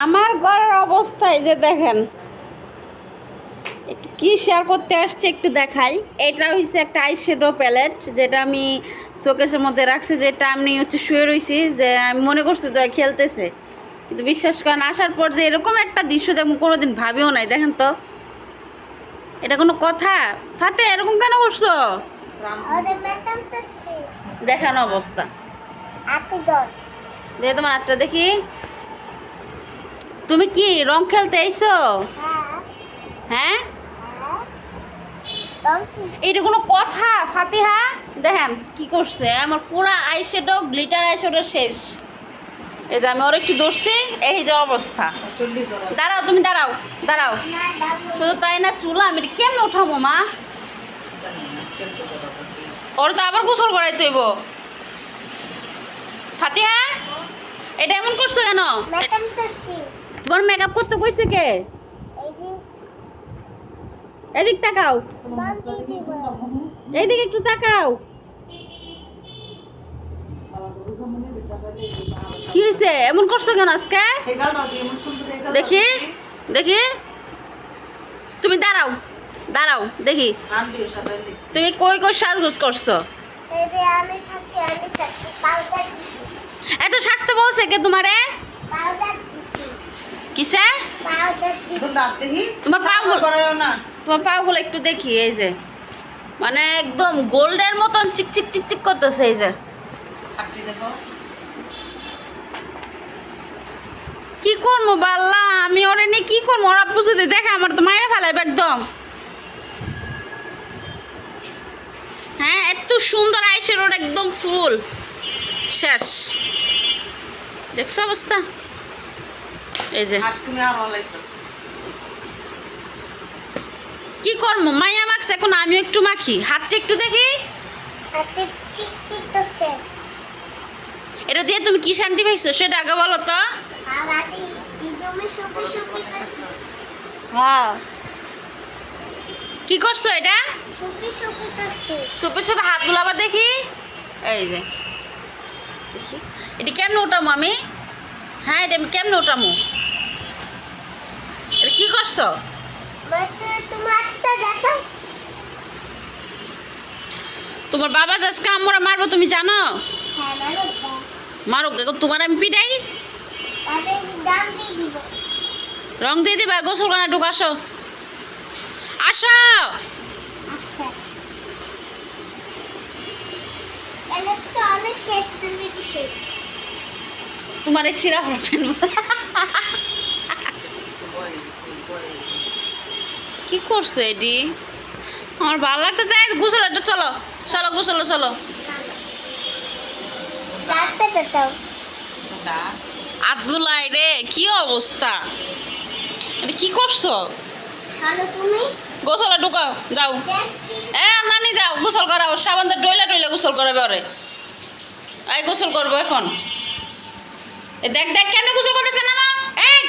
আমার ঘরের অবস্থা এই যে দেখেন। একটু কি শেয়ার করতে আসছে একটু দেখাই। এটা হচ্ছে একটা আই শ্যাডো প্যালেট যেটা আমি শোকেসের মধ্যে রাখছি যেটা আমি হচ্ছে শুয়ে রয়েছি যে আমি মনে করছি যে খেলতেছে। কিন্তু বিশ্বাস করেন আসার পর যে এরকম একটা দৃশ্য দেখুন কোনোদিন ভাবিও নাই দেখেন তো। এটা কোনো কথা? ফাতে এরকম কেন করছ? দেখান অবস্থা। তোমার হাতটা দেখি। তুমি কি রং খেলতে আইছো হ্যাঁ? এইটা কোনো কথা, ফাতিহা? দেখেন কি করছে, আমার পুরো আইশ্যাডো গ্লিটার আইশ্যাডো শেষ। এই যে আমি ওর একটু দৌড়ছি এই যে অবস্থা। দাঁড়াও তুমি, দাঁড়াও দাঁড়াও। শুধু তাই না, চুলা আমি এটা কেমন উঠাবো, মা? ওর তো আবার গোসল করাই তৈব ফাতিহা, এটা এমন করছ কেন? তোমার মেকআপ করতে কইছে কে? এদিক তাকাও। এইদিকে একটু তাকাও। কি হয়েছে এমন করছ কেন আজকে? দেখি দেখি। তুমি দাঁড়াও দাঁড়াও দেখি। তুমি কই কই সাজগোজ করছ? এত স্বাস্থ্য বলছে কে তোমারে? কিসে? তোমার পাগুলো তোমার পাগুলো একটু দেখি এই যে। মানে একদম গোল্ডের মতন চিকচিক চিকচিক করতেছে এই যে। কি করব বাল্লা? আমি ওরে নিয়ে কি করব? ওরা বুঝতে দেখে আমার তো মায়ের ফেলাইবে একদম। হ্যাঁ এত সুন্দর আইসের ওর একদম ফুল। শেষ। দেখছ অবস্থা? এই যে। কি করব মাইয়া মাখছে এখন আমিও একটু মাখি। হাতটা একটু দেখি। এটা দিয়ে তুমি কি শান্তি পাইছো সেটা আগে বলো তো। হ্যাঁ। কি করছ এটা? সপি সপি করছি। সুপে সুপে হাতগুলো আবার দেখি। এই যে। দেখি। এটা কেমন উঠামো আমি? হ্যাঁ এটা আমি কেমন উঠামো? এটা কি করছ? তোমার বাবা আজকে আমরা মারবো তুমি জানো? হ্যাঁ মারো তোমার আমি পিটাই। রং দিয়ে দিবা গোসল করে ঢুক আসো। আসো! আচ্ছা। তোমার এই সিরা ফেলব করছে এটি আমার ভালো লাগতে চাই গোসল একটু চলো চলো গোসলো, চলো। আব্দুল্লাহ রে কি অবস্থা? এটা কি করছ? গোসলে ঢুকো যাও। এ নানি যাও, গোসল করাবো সাবান দিয়ে ডইলে গোসল করাবে ওরে। এই, গোসল করব এখন। দেখ দেখ, কেন গোসল করতেছে না মা? এই!